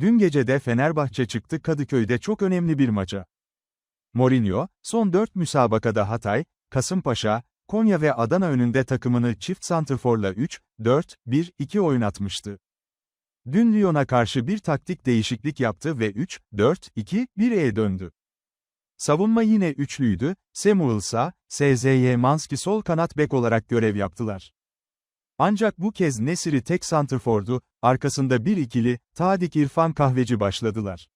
Dün gece de Fenerbahçe çıktı Kadıköy'de çok önemli bir maça. Mourinho, son 4 müsabakada Hatay, Kasımpaşa, Konya ve Adana önünde takımını çift santrforla 3-4-1-2 oynatmıştı. Dün Lyon'a karşı bir taktik değişiklik yaptı ve 3-4-2-1'e döndü. Savunma yine üçlüydü, Samuel sağ, SZY Manski sol kanat bek olarak görev yaptılar. Ancak bu kez Nesiri tek santrfordu, arkasında bir ikili, Tadik İrfan Kahveci başladılar.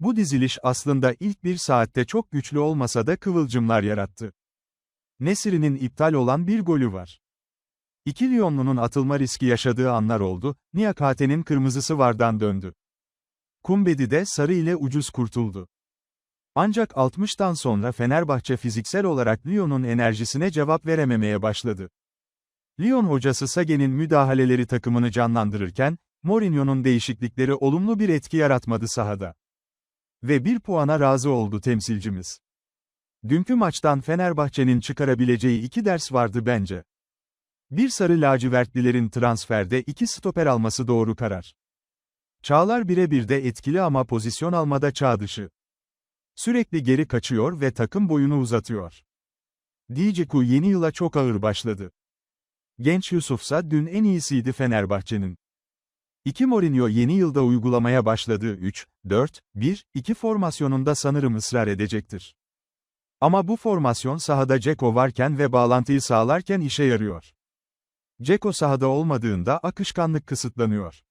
Bu diziliş aslında ilk bir saatte çok güçlü olmasa da kıvılcımlar yarattı. Nesiri'nin iptal olan bir golü var. İki Lyonlu'nun atılma riski yaşadığı anlar oldu, Niakate'nin kırmızısı vardan döndü. Kumbedi de sarı ile ucuz kurtuldu. Ancak 60'tan sonra Fenerbahçe fiziksel olarak Lyon'un enerjisine cevap verememeye başladı. Lyon hocası Sage'nin müdahaleleri takımını canlandırırken, Mourinho'nun değişiklikleri olumlu bir etki yaratmadı sahada. Ve bir puana razı oldu temsilcimiz. Dünkü maçtan Fenerbahçe'nin çıkarabileceği iki ders vardı bence. Bir sarı lacivertlilerin transferde iki stoper alması doğru karar. Çağlar birebir de etkili ama pozisyon almada çağ dışı. Sürekli geri kaçıyor ve takım boyunu uzatıyor. Diyeceku yeni yıla çok ağır başladı. Genç Yusufsa dün en iyisiydi Fenerbahçe'nin. İki Mourinho yeni yılda uygulamaya başladığı 3-4-1-2 formasyonunda sanırım ısrar edecektir. Ama bu formasyon sahada Ceko varken ve bağlantıyı sağlarken işe yarıyor. Ceko sahada olmadığında akışkanlık kısıtlanıyor.